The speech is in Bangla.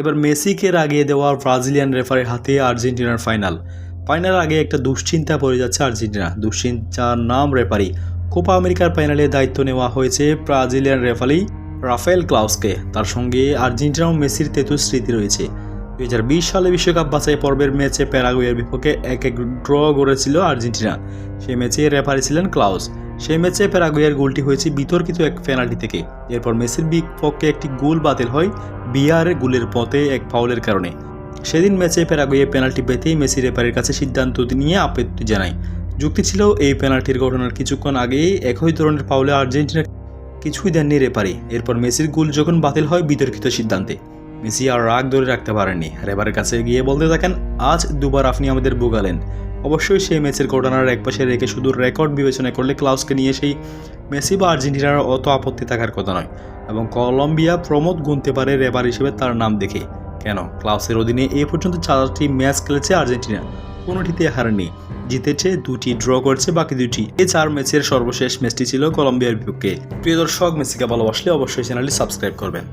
এবার মেসিকে রাগিয়ে দেওয়া ব্রাজিলিয়ান রেফারির হাতে আর্জেন্টিনার ফাইনাল। ফাইনাল আগে একটা দুশ্চিন্তা পড়ে যাচ্ছে আর্জেন্টিনা। দুশ্চিন্তার নাম রেফারি। কোপা আমেরিকার ফাইনালে দায়িত্ব নেওয়া হয়েছে ব্রাজিলিয়ান রেফারি রাফেল ক্লাউসকে। তার সঙ্গে আর্জেন্টিনা ও মেসির তেতু স্মৃতি রয়েছে। দুই হাজার বিশ সালে বিশ্বকাপ বাছাই পর্বের ম্যাচে প্যারাগুয়ের বিপক্ষে এক এক ড্র করেছিল আর্জেন্টিনা। সেই ম্যাচে রেফারি ছিলেন ক্লাউস। সেই ম্যাচে প্যারাগুয়ের গোলটি হয়েছে বিতর্কিত এক পেনাল্টি থেকে। এরপর মেসির বিপক্ষে একটি গোল বাতিল হয় বিয়ার গোলের পথে এক ফাউলের কারণে। সেদিন ম্যাচে প্যারাগুয়ে পেনাল্টি পেতেই মেসি রেফারির কাছে সিদ্ধান্ত নিয়ে আপত্তি জানায়। যুক্তি ছিল, এই পেনাল্টির ঘটনার কিছুক্ষণ আগেই একই ধরনের ফাউলে আর্জেন্টিনা কিছুই দেননি রেফারি। এরপর মেসির গোল যখন বাতিল হয় বিতর্কিত সিদ্ধান্তে। মেসি আর রাগ ধরে রাখতে পারেননি। রেফারের কাছে গিয়ে বলতে থাকেন, আজ দুবার আপনি আমাদের বোগালেন অবশ্যই সেই ম্যাচের ঘটনার একপাশে রেখে শুধু রেকর্ড বিবেচনা করলে ক্লাউসকে নিয়ে সেই মেসি বা আর্জেন্টিনার অত আপত্তি থাকার কথা নয়। এবং কলম্বিয়া প্রমোদ গুনতে পারে রেবার হিসেবে তার নাম দেখে। কেন? ক্লাউসের অধীনে এ পর্যন্ত চারটি ম্যাচ খেলেছে আর্জেন্টিনা। কোনোটিতে হারেনি জিতেছে, দুটি ড্র করেছে, বাকি দুটি। এই চার ম্যাচের সর্বশেষ ম্যাচটি ছিল কলম্বিয়ার বিপক্ষে। প্রিয় দর্শক, মেসিকে ভালোবাসলে অবশ্যই চ্যানেলটি সাবস্ক্রাইব করবেন।